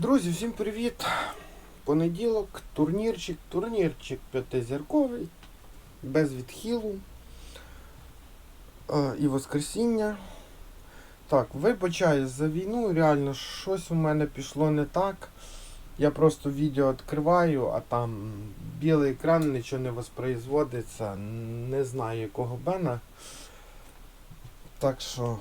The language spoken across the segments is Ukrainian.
Друзі, всім привіт! Понеділок, турнірчик, турнірчик п'ятизірковий, без відхилу е, і воскресіння. Так, вибачаюсь за війну, реально щось у мене пішло не так. Я просто відео відкриваю, а там білий екран, нічого не воспроизводиться, не знаю якого бена. Так що,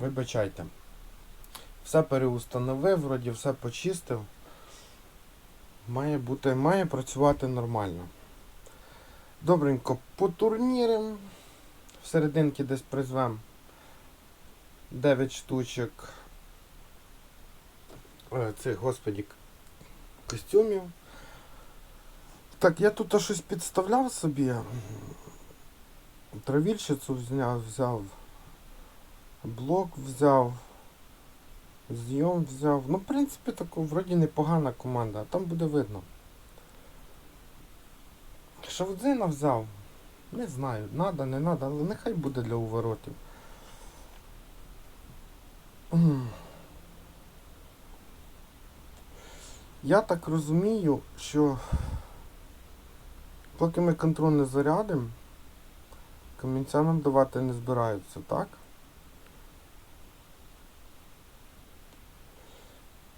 вибачайте. Все переустановив, вроді все почистив. Має бути, має працювати нормально. Добренько потурнірим. В серединки десь призвем 9 штучок е, цих, господі, костюмів. Так, я тут щось підставляв собі. Травільщицю взяв, блок взяв. Зйом взяв. Ну, в принципі, таку вроді непогана команда, там буде видно. Шавдзина взяв. Не знаю, надо, не надо, але нехай буде для уворотів. Я так розумію, що поки ми контроль не зарядимо, камінця нам давати не збираються, так?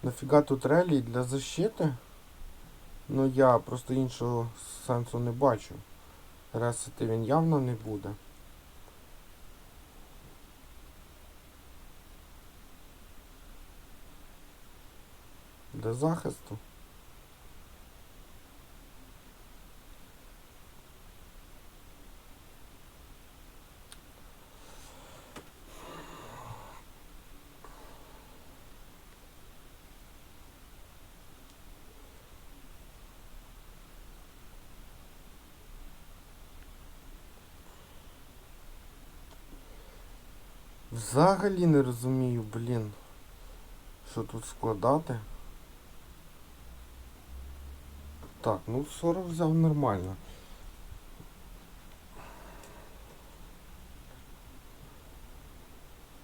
Нафіга тут релі для защити? Ну я просто іншого сенсу не бачу. Ресити він явно не буде. Для захисту. Взагалі не розумію, блін. Що тут складати? Так, ну 40 взяв нормально.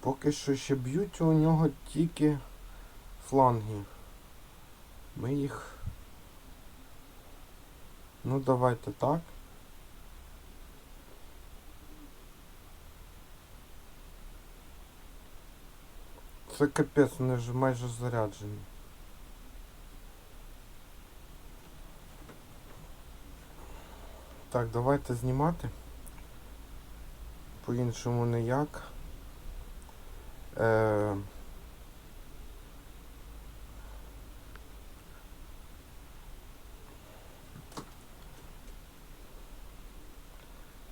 Поки що ще б'ють у нього тільки фланги. Ми їх... Ну давайте так. Це капець, вони вже майже заряджені. Так, давайте знімати. По-іншому ніяк. Е...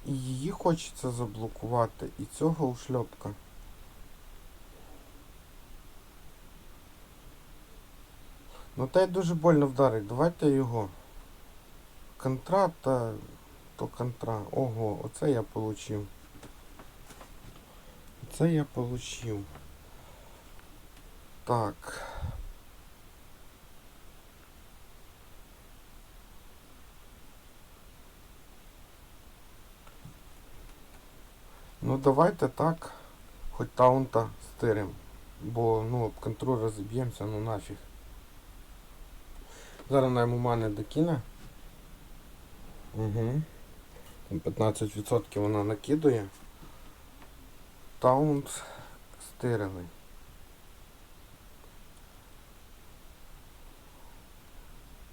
І її хочеться заблокувати, і цього ушльопка. Ну та й дуже больно вдарить. Давайте його. Контра та то контра. Ого, оце я получив. Це я получив. Так. Ну давайте так. Хоч таунта стирим. Бо ну контроль розіб'ємося, ну нафіг. Зараз на йому мани докине. Угу. Там 15% вона накидує. Таунт стирений.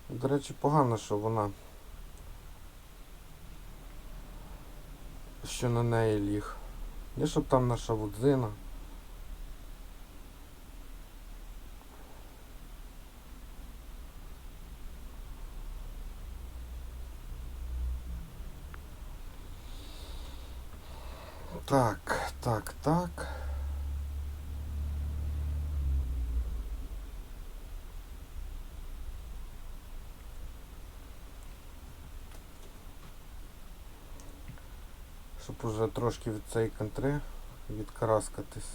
До речі, погано, що вона що на неї ліг. Не щоб там наша вудзина. Так, так, так. Щоб уже трошки від цієї контри відкараскатись.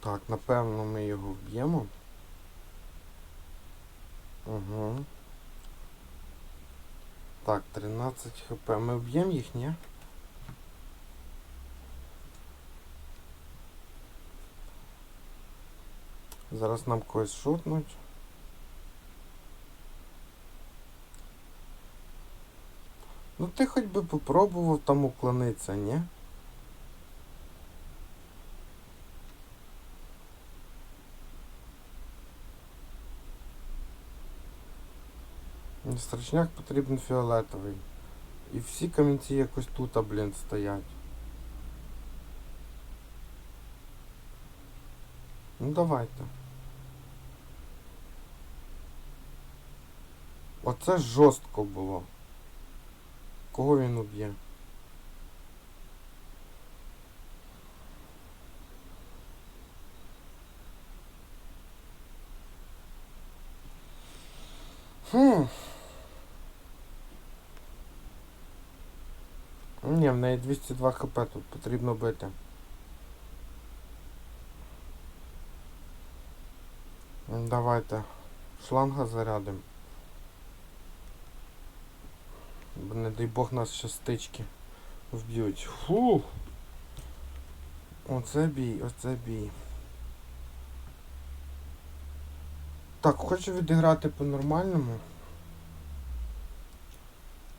Так, напевно ми його вб'ємо. Угу. Так, 13 хп. Ми вб'ємо їх, ні? Зараз нам когось шутнуть. Ну ти хоч би попробував там уклонитися, ні? Страшняк потрібен фіолетовий. І всі камінці якось тут, а, блін, стоять. Ну давайте. Оце жорстко було. Кого він уб'є? Хм. Ні, в неї 202 хп тут потрібно бити. Давайте. Шланга зарядимо. Бо не дай Бог нас ще стички вб'ють. Фу. Оце бій, оце бій. Так, хочу відіграти по-нормальному.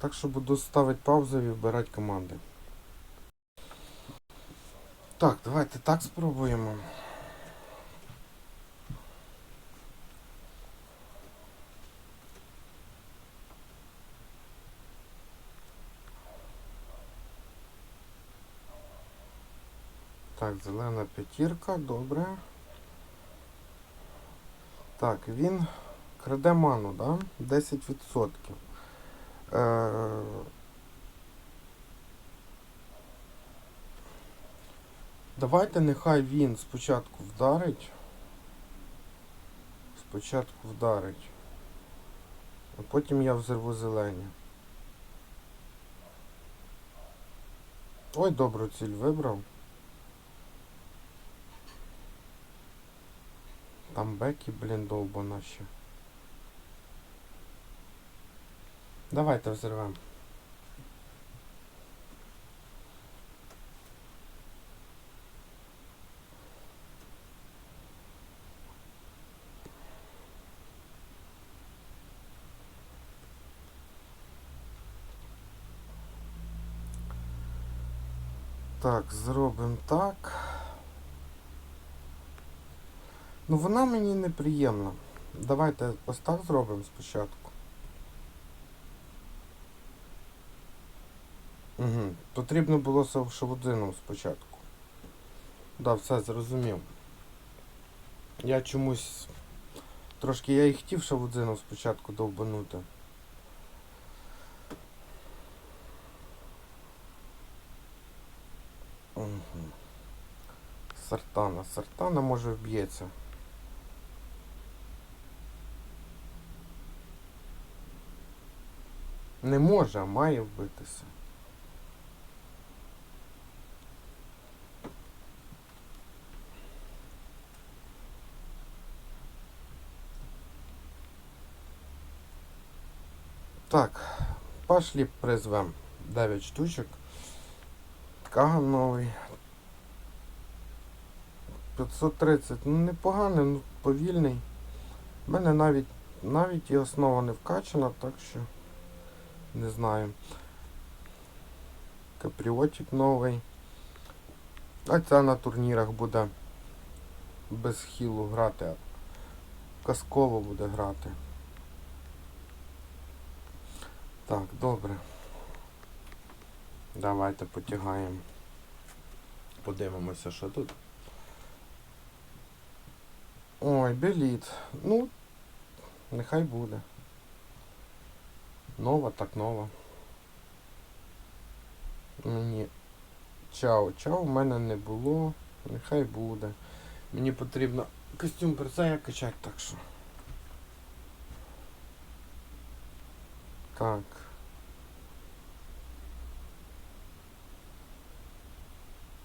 Так що буду ставити паузу і вибирати команди. Так, давайте так спробуємо. Так, зелена п'ятірка, добре. Так, він краде ману, да? 10%. Е... Давайте нехай він спочатку вдарить. Спочатку вдарить. А потім я взорву зелені. Ой, добру ціль вибрав. Там беки, блін, довбана ще. Давайте взорвем. Так, зробимо так. Ну вона мені неприємна. Давайте ось так зробимо спочатку. Угу. Потрібно було з шавудином спочатку. Да, все зрозумів. Я чомусь... Трошки я і хотів шавудином спочатку довбанути. Угу. Сартана. Сартана може вб'ється. Не може, а має вбитися. Так, пошли призвем 9 штучок. Каган новий. 530, ну непоганий, ну повільний. У мене навіть навіть і основа не вкачана, так що не знаю. Капріотик новий. А ця на турнірах буде без хілу грати, казково буде грати. Так, добре. Давайте потягаємо. Подивимося, що тут. Ой, беліт. Ну, нехай буде. Нова, так нова. Мені. Чао, чао в мене не було. Нехай буде. Мені потрібно костюм персея качати, так що. Так.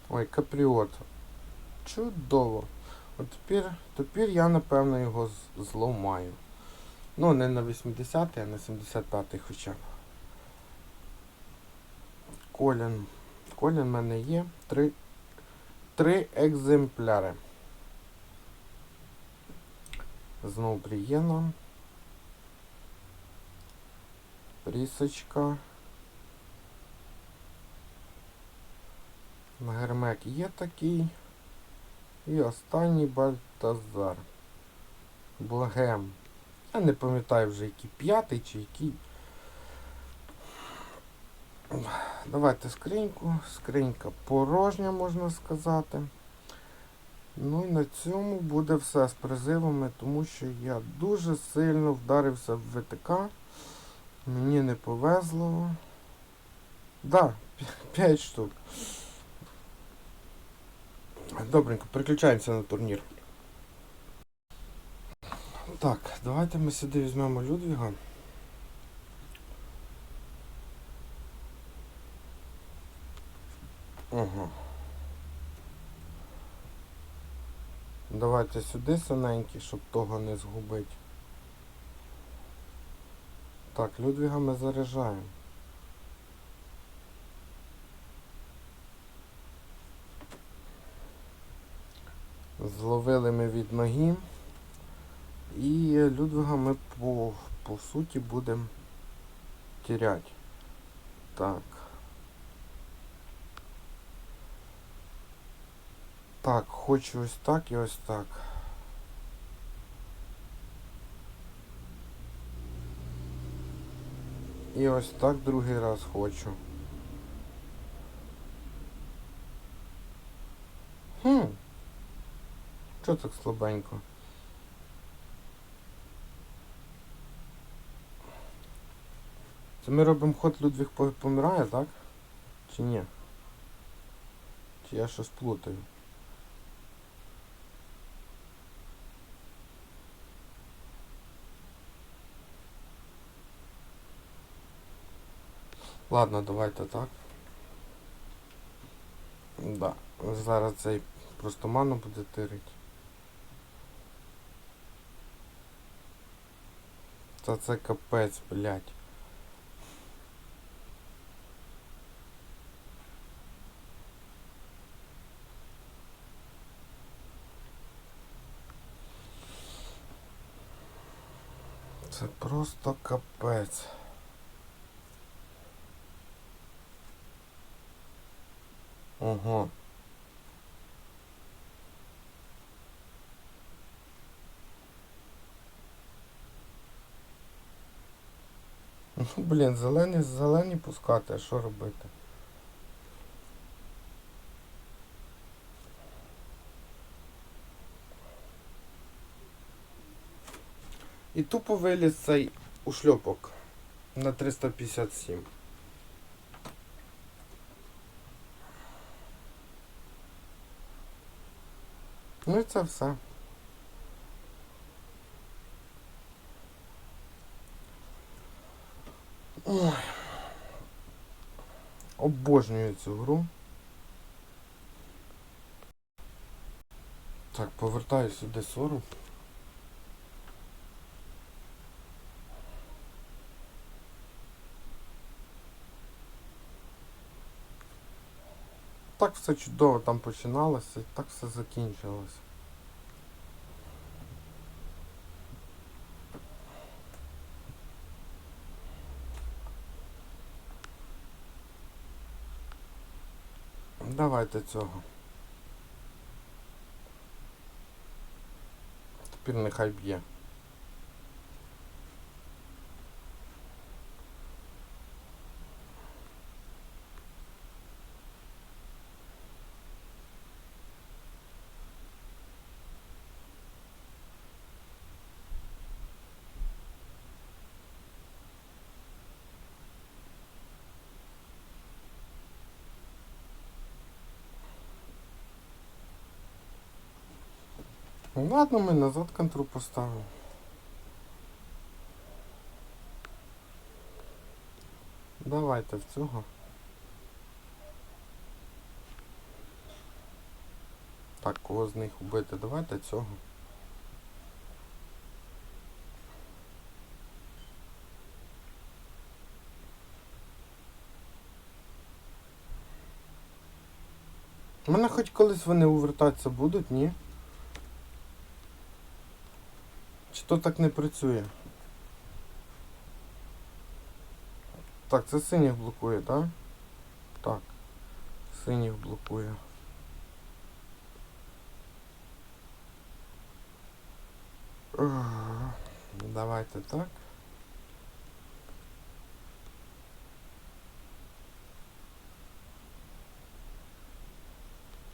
Ой, капріот. Чудово. От тепер, тепер я напевно його зламаю. Ну, не на 80-й, а на 75-й хоча б. Колін. Колін в мене є. Три, три екземпляри. Знову приємно. Прісочка. Гермек є такий. І останній Бальтазар. Благем. Я не пам'ятаю вже який п'ятий чи який. Давайте скриньку. Скринька порожня, можна сказати. Ну і на цьому буде все з призивами, тому що я дуже сильно вдарився в ВТК. Мені не повезло. Да, 5 штук. Добренько, переключаємося на турнір. Так, давайте ми сюди візьмемо Людвіга. Ага. Давайте сюди синенький, щоб того не згубити. Так, Людвіга ми заряджаємо. Зловили ми від ноги. І Людвига ми по, по суті будемо тіряти. Так. Так, хочу ось так і ось так. І ось так другий раз хочу. Хм. Чого так слабенько? Це ми робимо ход Людвіг помирає, так? Чи ні? Чи я щось плутаю? Ладно, давайте так. Да. Зараз цей просто ману буде тирить. Та це капець, блядь. Це просто капець. Ого. Ну, блін, зелені, зелені пускати, а що робити? І тупо виліз цей ушльопок на 357. Ну і це все. Ой. Обожнюю цю гру. Так, повертаю сюди 40. Так все чудово там починалося, так все закінчилось. Давайте цього. Тепер нехай б'є. Ладно, ми назад контру поставимо. Давайте в цього. Так, кого з них убити? Давайте цього. У мене хоч колись вони увертатися будуть, ні? Чи то так не працює? Так, це синіх блокує, так? Так. Синіх блокує. Давайте так.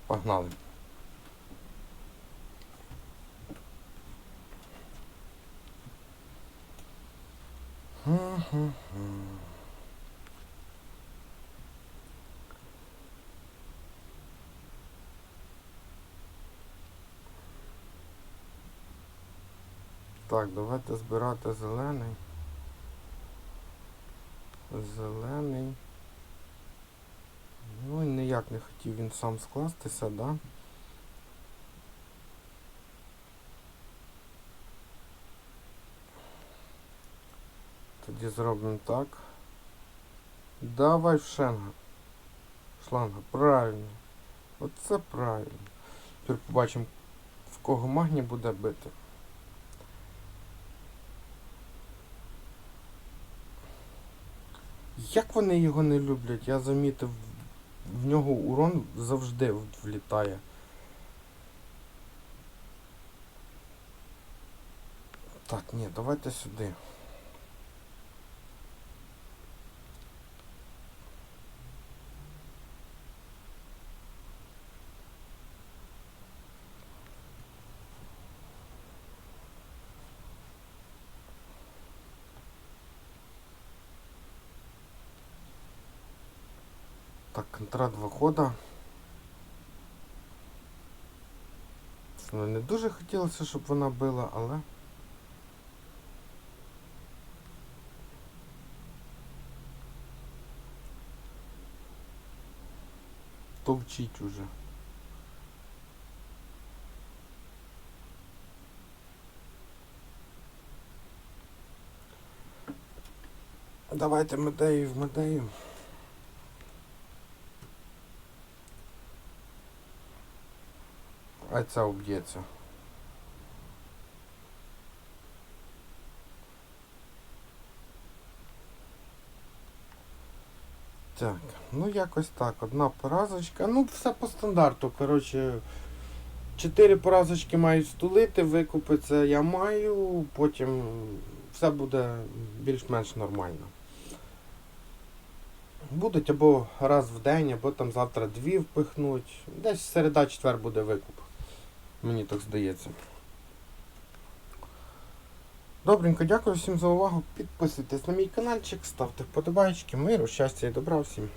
Погнали. Так, давайте збирати зелений. Зелений. Ну ніяк не хотів він сам скластися, да? Тоді зробимо так. Давай в шенга. Шланга, правильно. Оце правильно. Тепер побачимо, в кого магній буде бити. Як вони його не люблять? Я замітив, в нього урон завжди влітає. Так, ні, давайте сюди. Два хода. Ну, не дуже хотілося, щоб вона била, але. Товчить уже. Давайте медею в медею. А ця уб'ється. Так, ну якось так. Одна поразочка. Ну, все по стандарту. Коротше, чотири поразочки мають стулити, викупиться я маю, потім все буде більш-менш нормально. Будуть або раз в день, або там завтра дві впихнуть. Десь середа четвер буде викуп. Мені так здається. Добренько, дякую всім за увагу. Підписуйтесь на мій каналчик, ставте вподобайки, миру, щастя і добра всім.